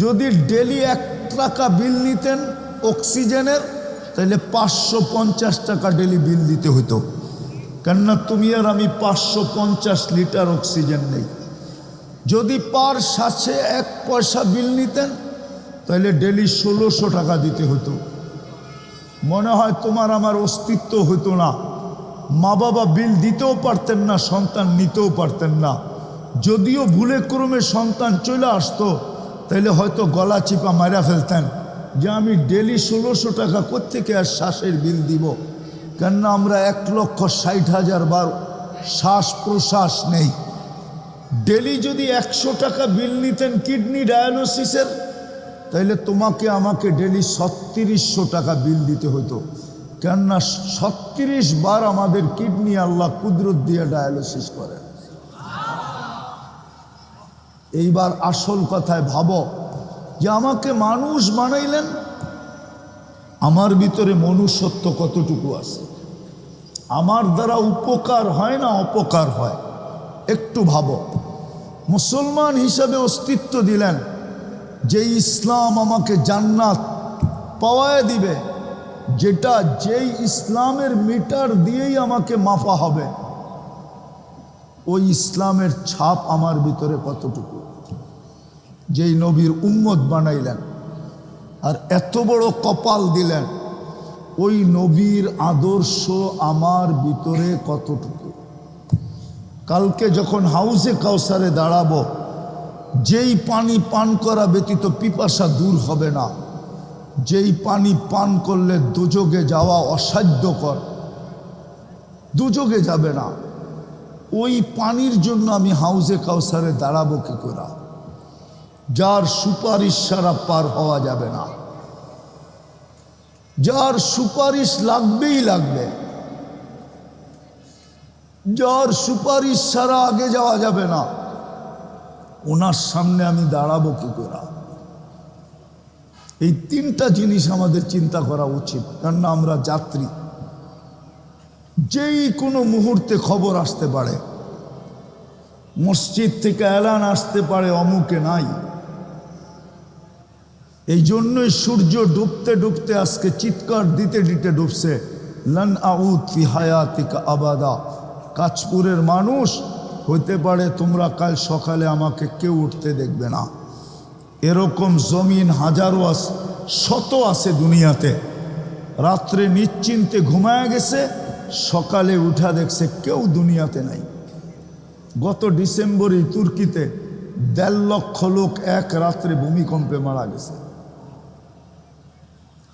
যদি ডেলি এক টাকা বিল নিতেন অক্সিজেনের, তাহলে পাঁচশো পঞ্চাশ টাকা ডেলি বিল দিতে হতো কেননা তুমি আর আমি পাঁচশো পঞ্চাশ লিটার অক্সিজেন নেই। যদি পার সাথে এক পয়সা বিল নিতেন, তাহলে ডেলি ষোলোশো টাকা দিতে হতো মনে হয় তোমার আমার অস্তিত্ব হতো না। মা বাবা বিল দিতেও পারতেন না, সন্তান নিতেও পারতেন না। যদিও ভুলে ক্রমে সন্তান চলে আসতো তাহলে হয়তো গলা চিপা মারা ফেলতেন যে আমি ডেলি ষোলোশো টাকা কোত্থেকে আর শ্বাসের বিল দিব? কেননা আমরা এক লক্ষ ষাট হাজার বার শ্বাস প্রশ্বাস নেই। ডেলি যদি একশো টাকা বিল নিতেন কিডনি ডায়ালিসিসের, তাইলে তোমাকে আমাকে ডেলি ছত্রিশশো টাকা বিল দিতে হতো কেননা ছত্রিশ বার আমাদের কিডনি আল্লাহ কুদরত দিয়ে ডায়ালিসিস করেন। এইবার আসল কথায় ভাবো যে আমাকে মানুষ বানাইলেন। আমার ভিতরে মনুষ্যত্ব কতটুকু আছে? আমার দ্বারা উপকার হয় না অপকার হয়? একটু ভাবো। মুসলমান হিসাবে অস্তিত্ব দিলেন যে ইসলাম আমাকে জান্নাত পাওয়ায় দিবে, যেটা যেই ইসলামের মিটার দিয়েই আমাকে মাফা হবে। ওই ইসলামের ছাপ আমার ভিতরে কতটুকু? যেই নবীর উম্মত বানাইলেন আর এত বড় কপাল দিলেন, ওই নবীর আদর্শ আমার ভিতরে কতটুকু? কালকে যখন হাউসে কাউসারে দাঁড়াবো, যেই পানি পান করা ব্যতীত পিপাসা দূর হবে না, যেই পানি পান করলে দুযোগে যাওয়া অসাধ্যকর দুযোগে যাবে না। ওই পানির জন্য আমি হাউসে কাউসারে দাঁড়াবো কি করা? যার সুপারিশ ছাড়া পার হওয়া যাবে না। যার সুপারিশ লাগবেই লাগবে। যার সুপারিশ ছাড়া আগে যাওয়া যাবে না। ওনার সামনে আমি দাঁড়াবো কি করা? এই তিনটা জিনিস আমাদের চিন্তা করা উচিত। কেননা আমরা যাত্রী। যেই কোনো মুহূর্তে খবর আসতে পারে। মসজিদ থেকে এলান আসতে পারে, অমুকে নাই। এই জন্যই সূর্য ডুবতে ডুবতে আজকে চিৎকার দিতে দিতে ডুবছে। লন আউদ ফি হায়াতিকা আবাদা। কাঁচপুরের মানুষ, হইতে পারে তোমরা কাল সকালে আমাকে কেউ উঠতে দেখবে না। এরকম জমিন হাজারো শত আছে দুনিয়াতে। রাত্রে নিশ্চিন্তে ঘুমায় গেছে সকালে উঠা দেখছে কেউ দুনিয়াতে নাই। গত ডিসেম্বরে তুর্কিতে দেড় লক্ষ লোক এক রাত্রে ভূমিকম্পে মারা গেছে।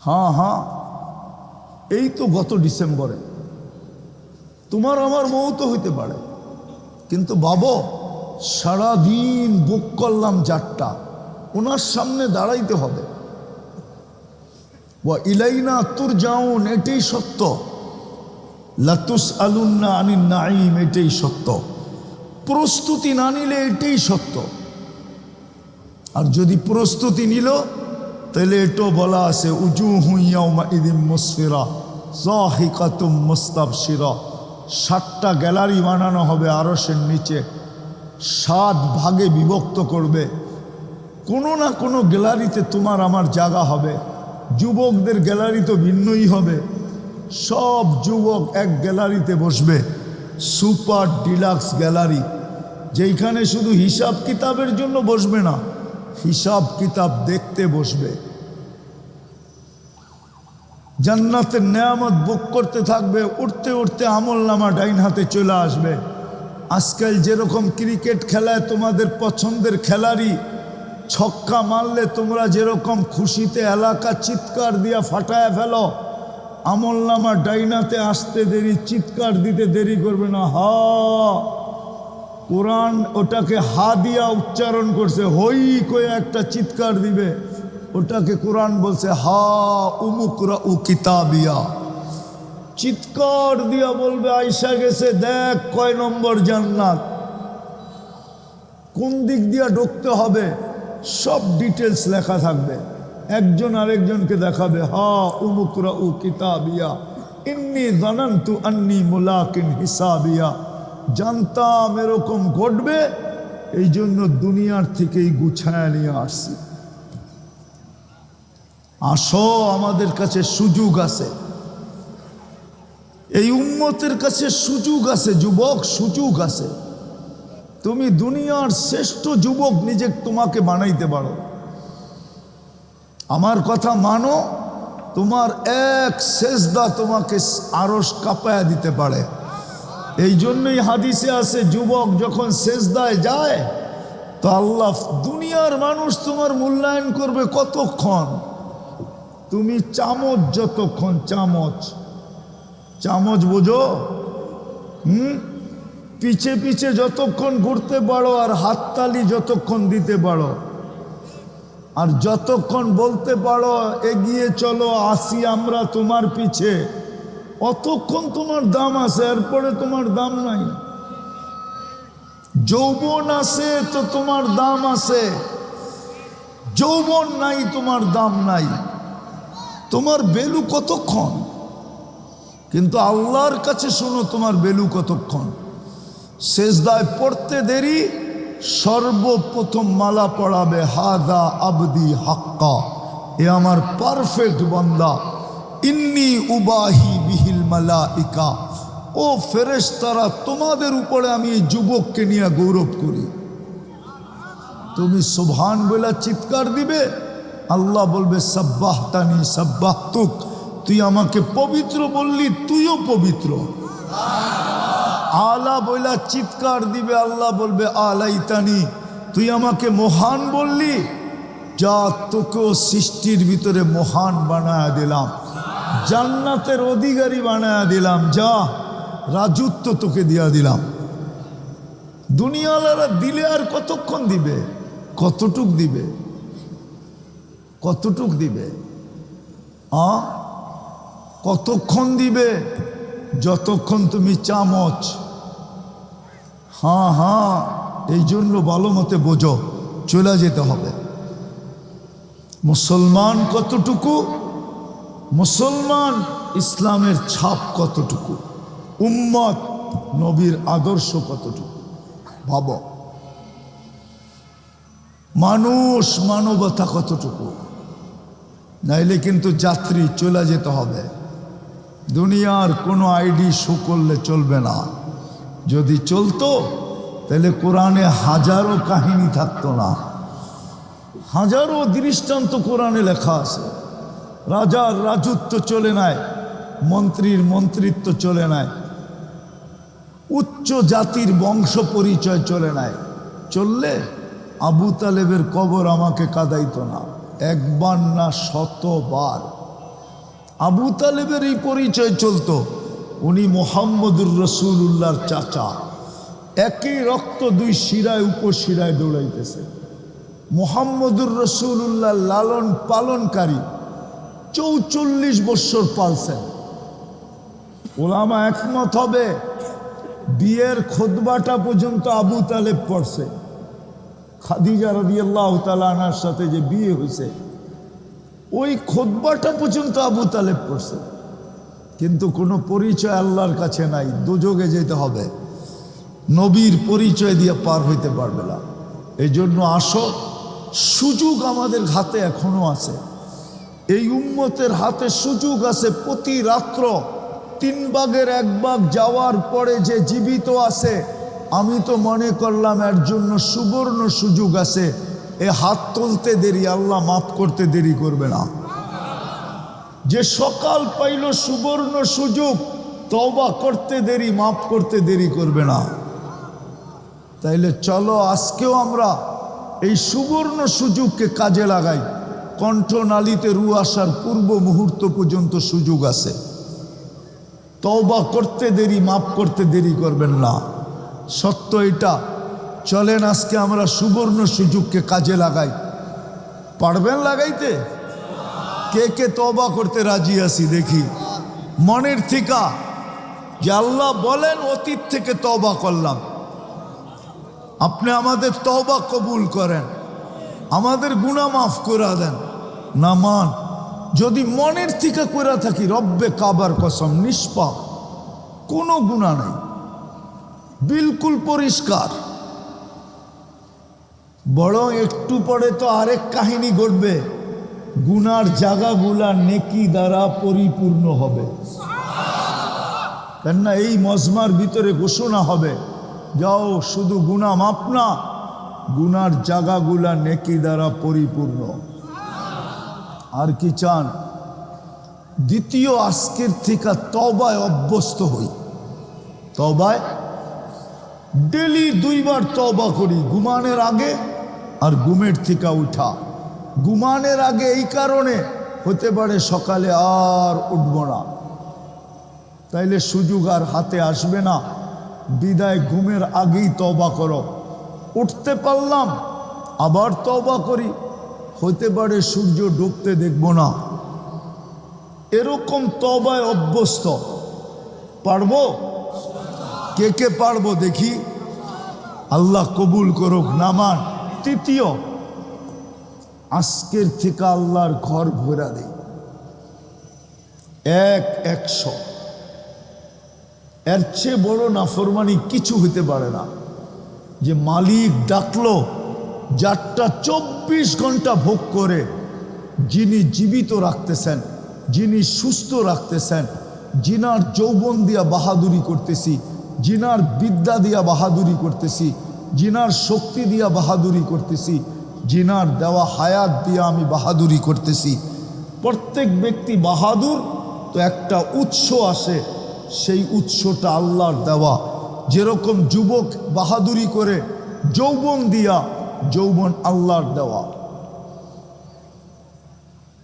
হ্যাঁ হ্যাঁ এই তো গত ডিসেম্বরে। তোমার আমার মৌ তো হইতে পারে। কিন্তু বাবু সারাদিন বুক করলাম যারটা ওনার সামনে দাঁড়াইতে হবে। ইলাইনা তুর যাউন এটাই সত্য। লাতুস আলুন্না আনিন নাইম এটাই সত্য। প্রস্তুতি না নিলে এটাই সত্য। আর যদি প্রস্তুতি নিল, তাহলে এটাও বলা আছে উজু হুইয়াউমা ইদিম মুসফিরা জাহিকাতুম মুস্তাবশিরা। সাতটা গ্যালারি বানানো হবে আরসের নিচে। সাত ভাগে বিভক্ত করবে। কোনো না কোনো গ্যালারিতে তোমার আমার জায়গা হবে। যুবকদের গ্যালারি তো ভিন্নই হবে। সব যুবক এক গ্যালারিতে বসবে, সুপার ডিলাক্স গ্যালারি, যেইখানে শুধু হিসাব কিতাবের জন্য বসবে না, হিসাব কিতাব দেখতে বসবে। জান্নাতের নেয়ামত বুক করতে থাকবে উঠতে উঠতে আমল নামা ডাইন হাতে চলে আসবে। আজকাল যেরকম ক্রিকেট খেলায় তোমাদের পছন্দের খেলারই ছক্কা মারলে তোমরা যেরকম খুশিতে এলাকা চিৎকার দিয়া ফাটায় ফেলো আমল নামা ডাইনাতে আসতে দেরি, চিৎকার দিতে দেরি করবে না। হা, কোরআন ওটাকে হা দিয়া উচ্চারণ করছে, হই কয়ে একটা চিৎকার দিবে। ওটাকে কোরআন বলছে, হা উমুকরা উ কিতাবিয়া। চিৎকার দিয়া বলবে, আইসা গেছে, দেখ কয় নম্বর জান্নাত। কোন দিক দিয়া ঢুকতে হবে, সব ডিটেলস লেখা থাকবে। একজন আরেকজনকে দেখাবে, হা উমুকরা উ কিতাবিয়া, ইন্নি জানান্তু আন্নি মুলাকিন হিসাবিয়া। জানতাম এরকম ঘটবে এই জন্য দুনিয়ার থেকেই গুছায় নিয়ে আসছি। আসো, আমাদের কাছে সুযোগ আছে। এই উম্মতের কাছে সুযোগ আছে, যুবক, সুযোগ আছে। তুমি দুনিয়ার শ্রেষ্ঠ যুবক নিজে তোমাকে বানাইতে পারো। আমার কথা মানো, তোমার এক শেষদা তোমাকে আরস কাঁপায়া দিতে পারে। এই জন্যই হাদিসে আছে, যুবক যখন শেষদায় যায়, তো আল্লাহ দুনিয়ার মানুষ তোমার মূল্যায়ন করবে কতক্ষণ? তুমি চামচ যতক্ষণ, চামচ। চামচ বোঝো? হুম? পিছে পিছে যতক্ষণ ঘুরতে পারো আর হাততালি যতক্ষণ দিতে পারো। আর যতক্ষণ বলতে পারো, এগিয়ে চলো, আসি আমরা তোমার পিছে। অতক্ষণ তোমার দাম আছে, এরপরে তোমার দাম নাই। যৌবন আছে, তো তোমার দাম আছে। যৌবন নাই, তোমার দাম নাই। তোমার বেলু কতক্ষণ? কিন্তু আল্লাহর কাছে শোনো, তোমার বেলু কতক্ষণ? শেষদায় পড়তে দেরি সর্বপ্রথম মালা পড়াবে, হাদা আবদি হাক্কা এ আমার পারফেক্ট বন্দা। ইন্নি উবাহি বিহিল মালা ইকা ও ফেরেশ তারা তোমাদের উপরে আমি এই যুবককে নিয়ে গৌরব করি। তুমি সুবহান বলে চিৎকার দিবে? আল্লাহ বলবে সাব্বাহ তানি সাব্বাহ তুক তুই আমাকে পবিত্র বললি, তুইও পবিত্র। আলা বইলা চিৎকার দিবে, আল্লাহ বলবে, আলাইতানি, তুই আমাকে মহান বললি? যা তোকেও সৃষ্টির ভিতরে মহান বানায় দিলাম, জান্নাতের অধিকারী বানায় দিলাম, যা রাজত্ব তোকে দিয়া দিলাম। দুনিয়ালারা দিলে আর কতক্ষণ দিবে? কতটুক দিবে? কতটুক দিবে? আ? কতক্ষণ দিবে? যতক্ষণ তুমি চামচ হ্যাঁ হ্যাঁ এই জন্য ভালো মতে বোঝো, চলে যেতে হবে। মুসলমান কতটুকু? মুসলমান ইসলামের ছাপ কতটুকু? উম্মত নবীর আদর্শ কতটুকু? ভাব। মানুষ মানবতা কতটুকু? নাইলে কিন্তু যাত্রী চলে যেতে হবে। দুনিয়ার কোনো আইডি শো করলে চলবে না। যদি চলতো, তাহলে কোরআনে হাজারো কাহিনী থাকতো না। হাজারো দৃষ্টান্ত কোরআনে লেখা আছে। রাজার রাজত্ব চলে নাই, মন্ত্রীর মন্ত্রিত্ব চলে নাই, উচ্চ জাতির বংশ পরিচয় চলে নাই। চললে আবু তালেবের কবর আমাকে কাদাইত না, একবার না শতবার। আবু তালেবের এই পরিচয় চলতো। উনি মোহাম্মদুর রসুল্লাহর চাচা। একই রক্ত দুই শিরায়, উপশিরায় দৌড়াইতেছে। মোহাম্মদুর রসুল্লাহ লালন পালনকারী চৌচল্লিশ বৎসর পালছেন। ওলামা একমত হবে, বিয়ের খোদবাটা পর্যন্ত আবু তালেব পড়ছে। খাদিজা রবি আল্লাহ তালানার সাথে যে বিয়ে হয়েছে, ওই খোদবাটা পর্যন্ত আবু তালেব পড়ছে। কিন্তু কোনো পরিচয় আল্লাহর কাছে নাই। দুযোগে যেতে হবে। নবীর পরিচয় দিয়ে পার হইতে পারবে না। এই জন্য আসো, সুযোগ আমাদের হাতে এখনও আছে। এই উম্মতের হাতে সুযোগ আছে প্রতি রাত্র। তিন ভাগের এক ভাগ যাওয়ার পরে যে জীবিত আছে, আমি তো মনে করলাম এর জন্য সুবর্ণ সুযোগ আছে। এ হাত তুলতে দেরি, আল্লাহ মাফ করতে দেরি করবে না। যে সকাল পাইল সুবর্ণ সুযোগ তবা করতে দেরি, মাফ করতে দেরি করবে না। তাইলে চলো, আজকেও আমরা এই সুবর্ণ সুযোগকে কাজে লাগাই। কণ্ঠনালীতে রু আসার পূর্ব মুহূর্ত পর্যন্ত সুযোগ আছে। তওবা করতে দেরি, মাফ করতে দেরি করবেন না। সত্য এটা। চলেন, আজকে আমরা সুবর্ণ সুযোগকে কাজে লাগাই। পারবেন লাগাইতে? কে কে তবা করতে রাজি আছি দেখি। মনের থিকা, যে আল্লাহ বলেন, অতীত থেকে তবা করলাম। আপনি আমাদের তবা কবুল করেন। আমাদের গুণা মাফ করে দেন। না, মান, যদি মনের থেকে করে থাকি, রব্বে কাবার কসম, নিষ্পাপ, কোনো গুণা নেই। বিলকুল পরিষ্কার। বরং একটু পরে তো আরেক কাহিনী ঘটবে। গুনার জায়গাগুলা নেকি দ্বারা পরিপূর্ণ হবে। কেননা এই মজমার ভিতরে ঘোষণা হবে, যাও শুধু গুণা মাপ না, গুনার জায়গাগুলা নেকি দ্বারা পরিপূর্ণ। আর কি চান? দ্বিতীয় আজকের থেকে তবায় অভ্যস্ত হই। তবায়? ডেলি দুইবার তবা করি, ঘুমানের আগে আর ঘুমের থেকে উঠা। ঘুমানের আগে এই কারণে হতে পারে সকালে আর উঠব না। তাইলে সুযোগ আর হাতে আসবে না। বিদায় ঘুমের আগেই তবা করো। উঠতে পারলাম, আবার তবা করি। হতে পারে সূর্য ডুবতে দেখব না। এরকম তবায় অভ্যস্ত। পারব? কে কে পারব দেখি? আল্লাহ কবুল করুক। নামান তৃতীয়। আজকের থেকে আল্লাহর ঘর ভরা দেই এক একশো। এর চেয়ে বড় নাফরমানি কিছু হতে পারে না। যে মালিক ডাকলো, যারটা চব্বিশ ঘণ্টা ভোগ করে, যিনি জীবিত রাখতেছেন, যিনি সুস্থ রাখতেছেন জিনার যৌবন দিয়া বাহাদুরি করতেছি জিনার বিদ্যা দিয়া বাহাদুরি করতেছি জিনার শক্তি দিয়া বাহাদুরি করতেছি জিনার দেওয়া হায়াত দিয়া আমি বাহাদুরি করতেছি। প্রত্যেক ব্যক্তি বাহাদুর, তো একটা উৎস আসে, সেই উৎসটা আল্লাহর দেওয়া। যেরকম যুবক বাহাদুরি করে যৌবন দিয়া যৌবন আল্লাহর দেওয়া।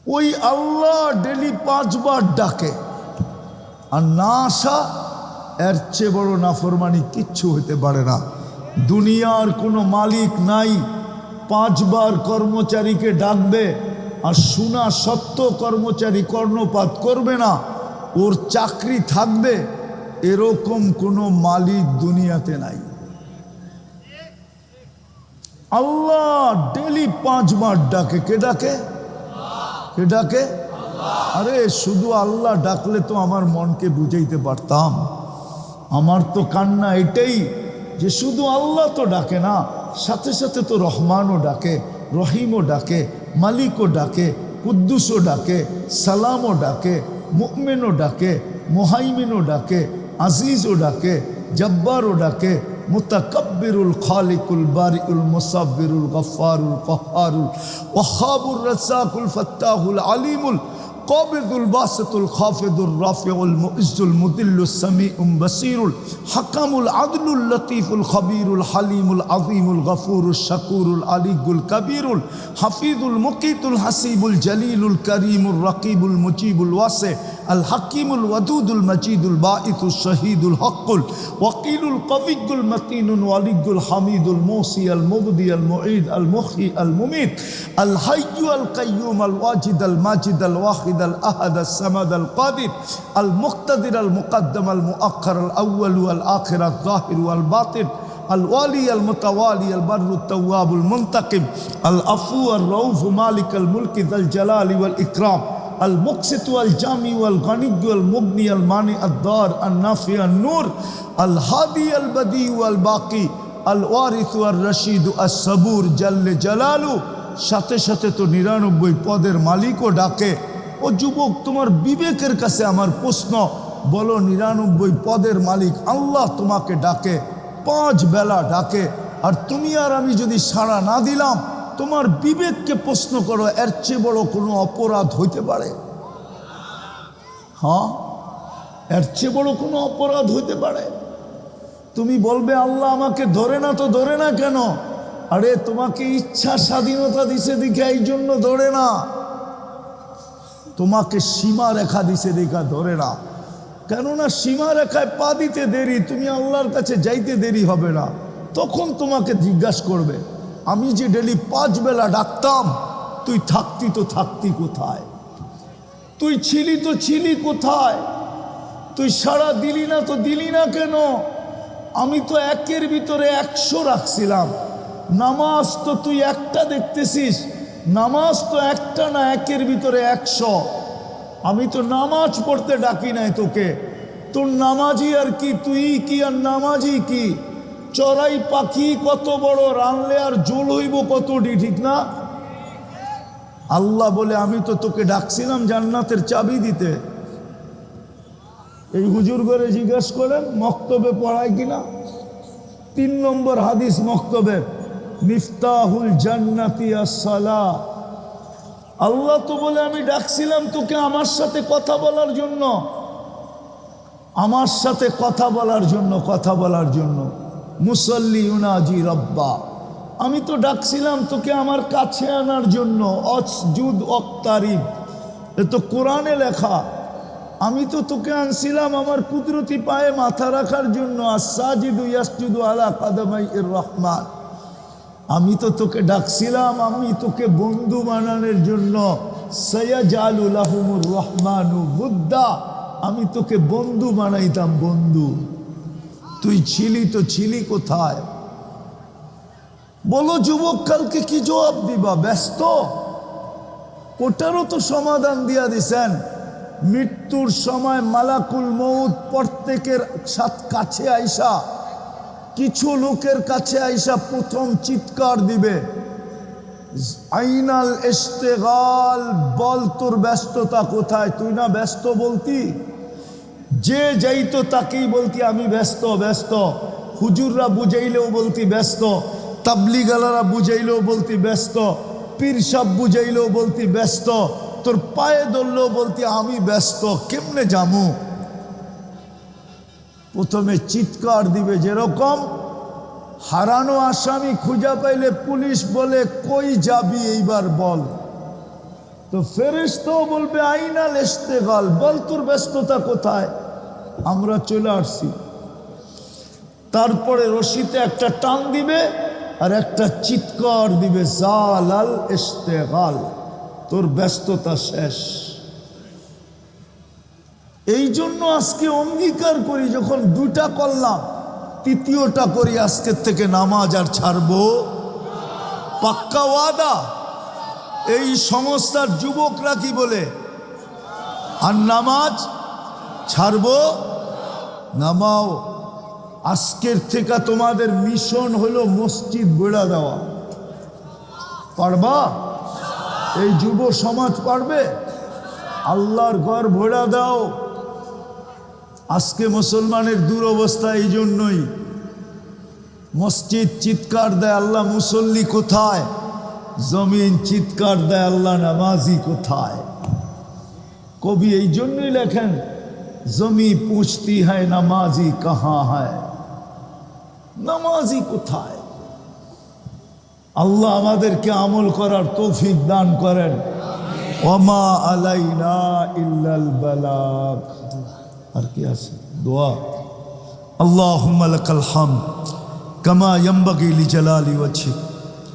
ওই আল্লাহ ডেলি পাঁচবার ডাকে। আর না আসা, এর চেয়ে বড় নাফরমানি কিচ্ছু হতে পারে না। দুনিয়ার কোনো মালিক নাই পাঁচবার কর্মচারীকে ডাকবে আর শোনা সত্য কর্মচারী কর্ণপাত করবে না, ওর চাকরি থাকবে, এরকম কোনো মালিক দুনিয়াতে নাই। আল্লাহ ডেলি পাঁচবার ডাকে, কে ডাকে? কে ডাকে? আরে শুধু আল্লাহ ডাকলে তো আমার মনকে বুঝাইতে পারতাম। আমার তো কান্না এটাই যে শুধু আল্লাহ তো ডাকে না সাথে সাথে তো রহমানও ডাকে, রহিমও ডাকে, মালিকও ডাকে, কুদ্দুসও ডাকে, সালামও ডাকে মুকমেনও ডাকে, মোহাইমিনও ডাকে, আজিজও ডাকে, জব্বারও ডাকে, মুতাকব্বিরুল খালিকুল বারিউল মুসাব্বিরুল গফফারুল কহারুল ওয়াহাবুর রাজ্জাকুল ফাত্তাহুল আলিমুল قابض الباسط الخافض الرافع المؤز المذل السميع بصير الحكم العدل اللطيف الخبير الحليم العظيم الغفور الشكور العلي الكبير الحفيظ المقيت الحسيب الجليل الكريم الرقيب المجيب الواسع الحكيم الودود المجيد البائث الشهيد الحق وقيل القوي المتين الولي الحميد الموصي المبدي المعيد المخي المميت الحي القيوم الواجد الماجد الواحد الأهد السمد القادر المقتدر المقدم المؤخر الأول والآخر الظاهر والباطن الوالي المتوالي البر التواب المنتقم الأفو الروف مالك الملك ذا الجلال والإكرام আল মুকসিতু আল জামি আল গণিজ্ঞ আল মুগ্নি আল মানি আদার আল নাফি আল নূর আল হাদি আল বদি আল বাকি আল ওয়ারিস আল রশিদ আল সবুর জাল্লে জালালু। সাথে সাথে তো নিরানব্বই পদের মালিকও ডাকে। ও যুবক, তোমার বিবেকের কাছে আমার প্রশ্ন, বলো নিরানব্বই পদের মালিক আল্লাহ তোমাকে ডাকে, পাঁচ বেলা ডাকে, আর তুমি আর আমি যদি সাড়া না দিলাম তোমার বিবেককে প্রশ্ন করো, এর চেয়ে বড় কোনো অপরাধ হইতে পারে? হ্যাঁ? এর চেয়ে বড় কোনো অপরাধ হইতে পারে? তুমি বলবে, আল্লাহ আমাকে ধরে না তো ধরে না কেন? আরে, তোমাকে ইচ্ছা স্বাধীনতা দিছে দেখে এই জন্য ধরে না। তোমাকে সীমা রেখা দিছে দেখা ধরে না। কেননা সীমা রেখায় পা দিতে দেরি, তুমি আল্লাহর কাছে যাইতে দেরি হবে না। তখন তোমাকে জিজ্ঞাসা করবে আমি যে ডেলি পাঁচ বেলা ডাকতাম, তুই থাকতি তো থাকতি কোথায়? তুই ছিলি তো ছিলি কোথায়? তুই সারা দিলি না তো দিলি না কেন? আমি তো একের ভিতরে একশো রাখছিলাম। নামাজ তো তুই একটা দেখতেছিস, নামাজ তো একটা না একের ভিতরে একশো। আমি তো নামাজ পড়তে ডাকি নাই তোকে। তোর নামাজি আর কি, তুই কি আর নামাজি কি? চড়াই পাখি কত বড়, রানলে আর জোল হইব কতটি, ঠিক না? আল্লাহ বলে, আমি তো তোকে ডাকছিলাম জান্নাতের চাবি দিতে। এই হুজুর করে জিজ্ঞেস করেন, মক্তবে পড়ায় কিনা? তিন নম্বর হাদিস মক্তবে, মিফতাহুল জান্নাতি আসসালা আল্লাহ তো বলে, আমি ডাকছিলাম তোকে আমার সাথে কথা বলার জন্য। আমার সাথে কথা বলার জন্য, কথা বলার জন্য। মুসল্লি উনাজি রব্বা। আমি তো ডাকছিলাম তোকে আমার কাছে আনার জন্য, অসজুদ অক্তারিব। এ তো কোরআনে লেখা। আমি তো তোকে আনছিলাম আমার কুদরতি পায়ে মাথা রাখার জন্য আসাজিদু ইয়াসজুদু আলা কাদামাই রহমান। আমি তো তোকে ডাকছিলাম, আমি তোকে বন্ধু বানানোর জন্য। সৈয়াজালুলাহমুর রহমানু বুদ্ধা আমি তোকে বন্ধু বানাইতাম, বন্ধু। তুই ছিলি তো ছিলি কোথায়? বলো যুবক কালকে কি জবাব দিবা? ব্যস্ত? ওটারও তো সমাধান দিয়া দিছেন। মৃত্যুর সময় মালাকুল মৌত প্রত্যেকের সাথ কাছে আইসা, কিছু লোকের কাছে আইসা প্রথম চিৎকার দিবে। আইনাল ইস্তেগাল বল তোর ব্যস্ততা কোথায়? তুই না ব্যস্ত বলতি? যে যাইতো তাকেই বলতি, আমি ব্যস্ত ব্যস্ত। হুজুররা বুঝাইলেও বলতি ব্যস্ত, তাবলিগালারা বুঝাইলেও বলতি ব্যস্ত, পীর বুঝাইলেও বলতি ব্যস্ত, তোর পায়ে ধরলেও বলতি, আমি ব্যস্ত, কেমনে জামু প্রথমে চিৎকার দিবে যেরকম, হারানো আসামি খুঁজা পাইলে পুলিশ বলে, কই যাবি এইবার বল? তো ফেরেস্তো বলবে আইনাল ইস্তেগাল বল তোর ব্যস্ততা কোথায়? আমরা চলে আসছি। তারপরে রশিতে একটা টান দিবে আর একটা চিৎকার দিবে, জালাল ইস্তেগাল তোর ব্যস্ততা শেষ। এই জন্য আজকে অঙ্গীকার করি, যখন দুটা করলাম, তৃতীয়টা করি, আজকের থেকে নামাজ আর ছাড়বো। পাক্কা ওয়াদা? এই সংস্থার যুবকরা কি বলে? আর নামাজ ছাড়বো? নামাও। আজকের থেকে তোমাদের মিশন হলো মসজিদ বেড়া দেওয়া। পারবা? এই যুব সমাজ পারবে? আল্লাহর ঘর ভোড়া দাও। আজকে মুসলমানের দুরবস্থা এই জন্যই মসজিদ চিৎকার দেয়, আল্লাহ মুসল্লি কোথায়? জমিন চিৎকার দেয়, আল্লাহ নামাজি কোথায়? কবি এই জন্যই লেখেন, জমি পুছতি হয়, নামাজি কাহা হয়? নামাজি কোথায়? আল্লাহ আমাদেরকে আমল করার তৌফিক দান করেন। ওমা আলাইনা ইল্লাল বালাগ আর কি আছে? দোয়া। আল্লাহুম্মা লাকাল হামদ, কামা ইয়ামবাগি লিজালালি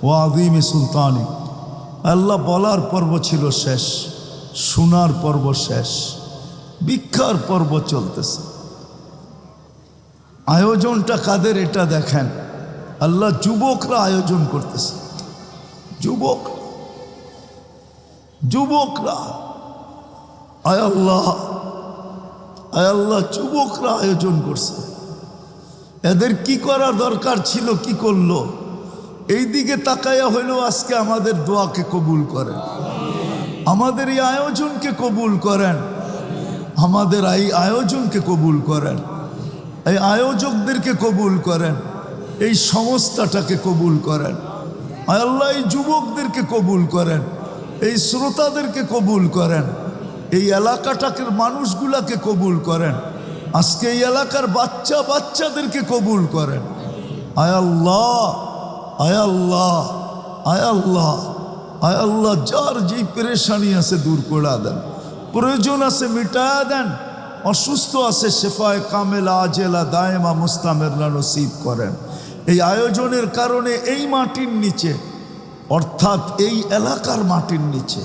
ওয়া আযীমি সুলতানি, আল্লাহ বলার পর্ব ছিল শেষ, শোনার পর্ব শেষ, ভিক্ষার পর্ব চলতেছে। আয়োজনটা কাদের এটা দেখেন। আল্লাহ যুবকরা আয়োজন করতেছে। যুবক, যুবকরা, আয় আল্লাহ আয় আল্লাহ, যুবকরা আয়োজন করছে। এদের কি করার দরকার ছিল, কি করল? এই দিকে তাকায়া হইলেও আজকে আমাদের দোয়াকে কবুল করেন। আমাদের এই আয়োজনকে কবুল করেন। আমাদের এই আয়োজনকে কবুল করেন। এই আয়োজকদেরকে কবুল করেন। এই সংস্থাটাকে কবুল করেন। আল্লাহ, এই যুবকদেরকে কবুল করেন। এই শ্রোতাদেরকে কবুল করেন। এই এলাকাটাকে মানুষগুলাকে কবুল করেন। আজকে এই এলাকার বাচ্চা বাচ্চাদেরকে কবুল করেন। আয় আল্লাহ আয় আল্লাহ আয় আল্লাহ আয় আল্লাহ, যার যেই পেরেশানি আছে দূর করে দেন। প্রয়োজন আছে মিটায়া দেন, অসুস্থ আছে শেফায় কামেলা, আজেলা, দায়েমা মুস্তামেরলা নসিব করেন। এই আয়োজনের কারণে এই মাটির নিচে, অর্থাৎ এই এলাকার মাটির নিচে,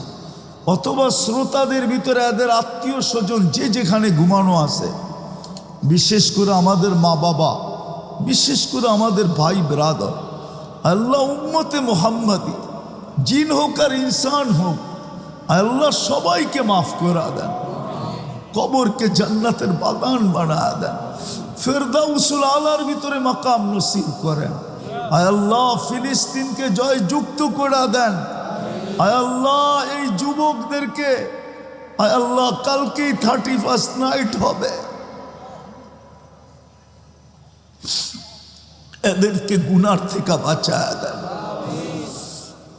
অথবা শ্রোতাদের ভিতরে এদের আত্মীয় স্বজন যে যেখানে ঘুমানো আছে, বিশেষ করে আমাদের মা বাবা বিশেষ করে আমাদের ভাই ব্রাদার আল্লাহ উম্মতে মোহাম্মদী, জিন হোক আর ইনসান হোক, আল্লাহ সবাইকে মাফ করে দেন, কবরকে জান্নাতের বাগান বানা দেন, ফেরদাউসুল আলার ভিতরে মাকাম নসিব করেন। আয় আল্লাহ ফিলিস্তিনকে জয় যুক্ত করে দেন। আয় আল্লাহ এই যুবকদেরকে আল্লাহ কালকেই থার্টি ফার্স্ট নাইট হবে। এদেরকে গুনার থেকে বাঁচায় দেন।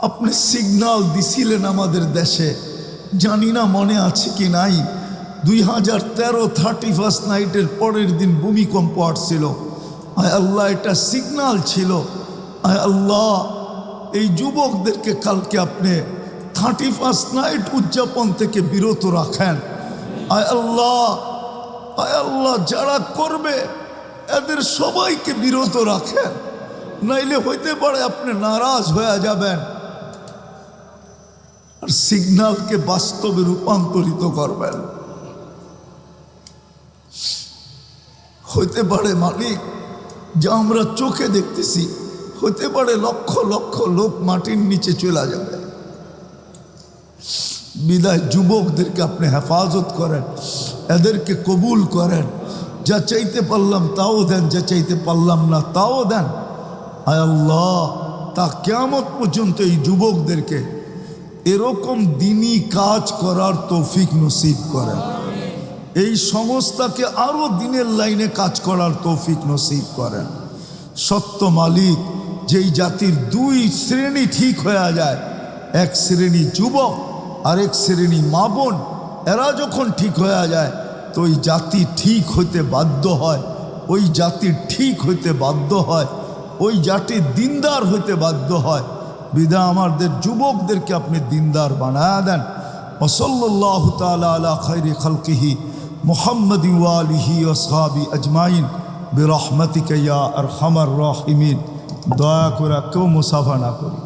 আপনি সিগনাল দিছিলেন আমাদের দেশে। জানি না মনে আছে কি নাই। দুই হাজার তেরো থার্টি ফার্স্ট নাইটের পরের দিন ভূমিকম্প আসছিল। আয় আল্লাহ, এটা সিগনাল ছিল। আয় আল্লাহ, এই যুবকদেরকে কালকে আপনি থার্টি ফার্স্ট নাইট উদযাপন থেকে বিরত রাখেন। আয় আল্লাহ আয় আল্লাহ, যারা করবে এদের সবাইকে বিরত রাখেন। নাইলে হইতে পারে আপনি নারাজ হয়ে যাবেন। আর সিগন্যালকে বাস্তবে রূপান্তরিত করবেন। হইতে পারে মালিক, যা আমরা চোখে দেখতেছি হতে পারে লক্ষ লক্ষ লোক মাটির নিচে চলে যাবে। বিদায় যুবকদেরকে আপনি হেফাজত করেন, এদেরকে কবুল করেন। যা চাইতে পারলাম তাও দেন, যা চাইতে পারলাম না তাও দেন। আয় আল্লাহ, তা কেমত পর্যন্ত এই যুবকদেরকে এরকম দিনই কাজ করার তৌফিক নসিব করেন। এই সংস্থাকে আরও দিনের লাইনে কাজ করার তৌফিক নসিব করেন। সত্য মালিক, যেই জাতির দুই শ্রেণি ঠিক হয়ে যায়, এক শ্রেণি যুবক আরেক শ্রেণি মা বোন, এরা যখন ঠিক হয়ে যায় তো ওই জাতি ঠিক হইতে বাধ্য হয়, ওই জাতি ঠিক হইতে বাধ্য হয়, ওই জাতি দিনদার হইতে বাধ্য হয়। বিদা আমাদের যুবকদেরকে আপনি দিনদার বানায় দেন। ওসল্লাহ তালা আলা খৈরি খালকিহি মোহাম্মদ ওয়ালিহি ওসহাবি আজমাইন। বিরহমতিকা ইয়া আর খামার রহিমিন। দয়া করে কেউ মুসাফা না করি।